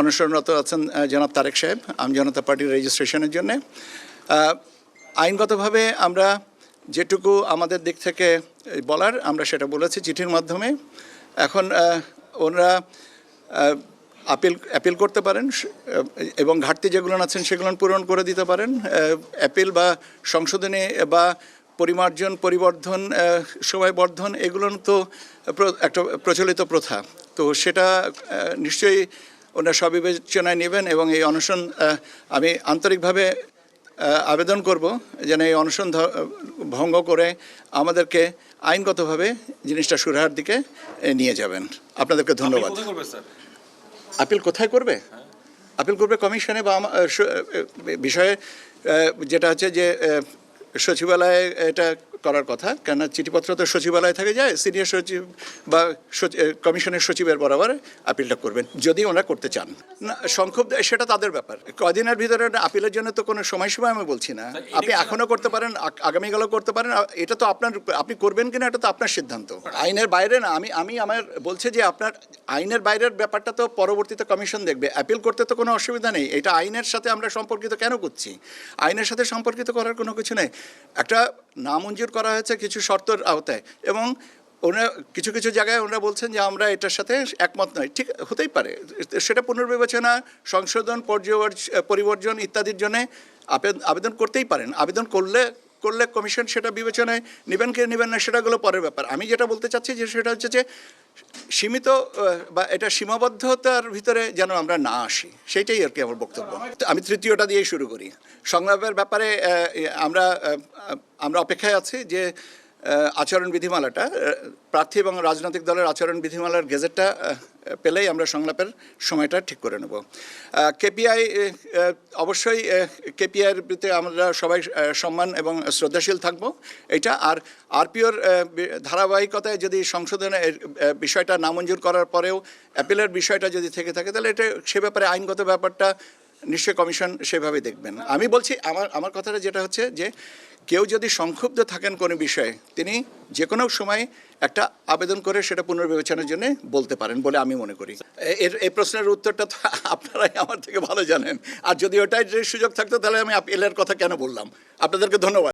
অনুসরণরত আছেন জনাব তারেক সাহেব। আম জনতা পার্টির রেজিস্ট্রেশনের জন্য। আইনগতভাবে আমরা যেটুকু আমাদের দিক থেকে বলার, আমরা সেটা বলেছি চিঠির মাধ্যমে। এখন ওনারা আপিল অ্যাপিল করতে পারেন এবং ঘাটতি যেগুলো আছেন সেগুলো পূরণ করে দিতে পারেন। অ্যাপিল বা সংশোধনী বা পরিমার্জন, পরিবর্ধন সময় বর্ধন এগুলো তো একটা প্রচলিত প্রথা। তো সেটা নিশ্চয়ই ওনারা সবিবেচনায় নেবেন এবং এই অনশন আমি আন্তরিকভাবে আবেদন করব যেন এই অনশন ভঙ্গ করে আমাদেরকে আইনগতভাবে জিনিসটা সুরাহার দিকে নিয়ে যাবেন। আপনাদেরকে ধন্যবাদ। আপিল কোথায় করবে? আপিল করবে কমিশনে বা বিষয়ে যেটা হচ্ছে যে সচিবালয়ে এটা করার কথা কেন চিঠিপত্র তো সচিবালয় থেকে যায় সিনিয়র সচিব বা কমিশনের সচিবের বরাবর আপিলটা করবেন যদি ওনারা করতে চান। না সংক্ষুব্ধ সেটা তাদের ব্যাপার। কদিনের ভিতরে আপিলের জন্য তো কোনো সময়সীমা আমি বলছি না। আপনি এখনও করতে পারেন আগামীকালও করতে পারেন এটা তো আপনার আপনি করবেন কিনা এটা তো আপনার সিদ্ধান্ত। আইনের বাইরে না আমি আমি আমার বলছে যে আপনার আইনের বাইরের ব্যাপারটা তো পরবর্তীতে কমিশন দেখবে। অ্যাপিল করতে তো কোনো অসুবিধা নেই এটা আইনের সাথে আমরা সম্পর্কিত কেন করছি? আইনের সাথে সম্পর্কিত করার কোনো কিছু নেই। একটা নামঞ্জুর করা হয়েছে কিছু শর্তের আওতায় এবং ওনারা কিছু কিছু জায়গায় ওনারা বলছেন যে আমরা এটার সাথে একমত নয়। ঠিক হতেই পারে। সেটা পুনর্বিবেচনা, সংশোধন, পর্যবর্জ- পরিবর্জন ইত্যাদির জন্য আবেদন করতেই পারেন। আবেদন করলে করলে কমিশন সেটা বিবেচনায় নেবেন কি নেবেন না, সেটাগুলো পরের ব্যাপার। আমি যেটা বলতে চাচ্ছি যে সেটা হচ্ছে যে সীমিত, বা এটা সীমাবদ্ধতার ভিতরে যেন আমরা না আসি সেটাই আর কি আমার বক্তব্য। আমি তৃতীয়টা দিয়েই শুরু করি। সংলাপের ব্যাপারে আমরা আমরা অপেক্ষায় আছি যে আচরণ বিধিমালাটা প্রার্থী এবং রাজনৈতিক দলের আচরণ বিধিমালার গেজেটটা পেলেই আমরা সংলাপের সময়টা ঠিক করে নেব। কেপিআই অবশ্যই কেপিআইয়ের প্রতি আমরা সবাই সম্মান এবং শ্রদ্ধাশীল থাকব। এটা আর আরপিওর ধারাবাহিকতায় যদি সংশোধনের বিষয়টা নামঞ্জুর করার পরেও অ্যাপিলের বিষয়টা যদি থেকে থাকে, তাহলে এটা সে ব্যাপারে আইনগত ব্যাপারটা নিশ্চয়ই কমিশন সেভাবে দেখবেন। আমি বলছি, আমার আমার কথাটা যেটা হচ্ছে যে, কেউ যদি সংক্ষুব্ধ থাকেন কোনো বিষয়ে, তিনি যে কোনো সময় একটা আবেদন করে সেটা পুনর্বিবেচনার জন্য বলতে পারেন বলে আমি মনে করি। এর এই প্রশ্নের উত্তরটা তো আপনারাই আমার থেকে ভালো জানেন। আর যদি ওটাই যে সুযোগ থাকতো, তাহলে আমি এলের কথা কেন বললাম? আপনাদেরকে ধন্যবাদ।